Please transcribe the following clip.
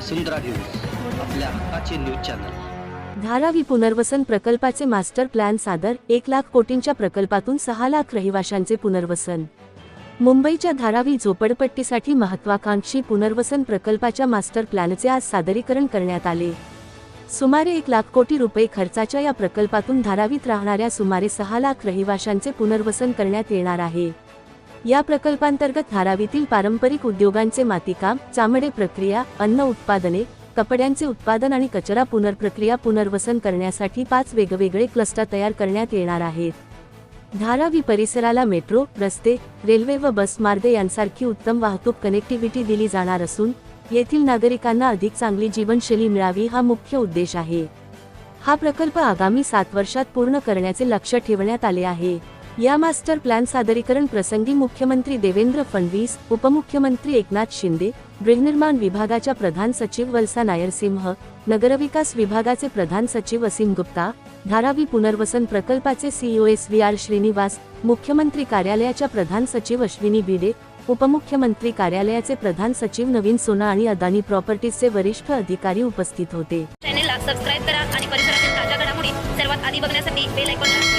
वसुंधरा news आपल्या हक्काचे news channel. Dharavi पुनर्वसन प्रकल्पाचे मास्टर प्लॅन सादर एक लाख कोटींच्या प्रकल्पातून सहा लाख रहिवाशांचे पुनर्वसन. मुंबईच्या धारावी झोपडपट्टीसाठी महत्वाकांक्षी पुनर्वसन प्रकल्पाच्या मास्टर प्लॅनचे आज सादरीकरण करण्यात आले. सुमारे एक लाख कोटी रुपये खर्चाच्या या प्रकल्पातून धारावीत राहणाऱ्या सुमारे सहा लाख रहिवाशांचे पुनर्वसन करण्यात येणार आहे. या प्रकल्पांतर्गत धारावीतील पारंपरिक उद्योगांचे मातीकाम चामडे प्रक्रिया अन्न उत्पादने कपड्यांचे उत्पादन आणि कचरा पुनर्प्रक्रिया पुनर्वसन करण्यासाठी पाच वेगवेगळे क्लस्टर तयार करण्यात येणार आहेत. धारावी परिसराला मेट्रो रस्ते रेल्वे व बस मार्ग यांसारखी उत्तम वाहतूक कनेक्टिव्हिटी दिली जाणार असून येथील नागरिकांना अधिक चांगली जीवनशैली मिळावी हा मुख्य उद्देश आहे. हा प्रकल्प आगामी सात वर्षात पूर्ण करण्याचे लक्ष ठेवण्यात आले आहे. या मास्टर प्लॅन सादरीकरण प्रसंगी मुख्यमंत्री देवेंद्र फडणवीस उपमुख्यमंत्री एकनाथ शिंदे गृहनिर्माण विभागाच्या प्रधान सचिव वल्सा नायर सिंह नगरविकास विभागाचे प्रधान सचिव असीम गुप्ता धारावी पुनर्वसन प्रकल्पाचे CEO S V R Srinivas मुख्यमंत्री कार्यालयाच्या प्रधान सचिव अश्विनी बिडे उपमुख्यमंत्री कार्यालयाचे प्रधान सचिव नवीन सोना आणि अदानी प्रॉपर्टीजचे वरिष्ठ अधिकारी उपस्थित होते. चॅनेलला सबस्क्राईब करा आणि परिसरातील ताज्या घडामोडी सर्वात आधी बघण्यासाठी बेल आयकॉनला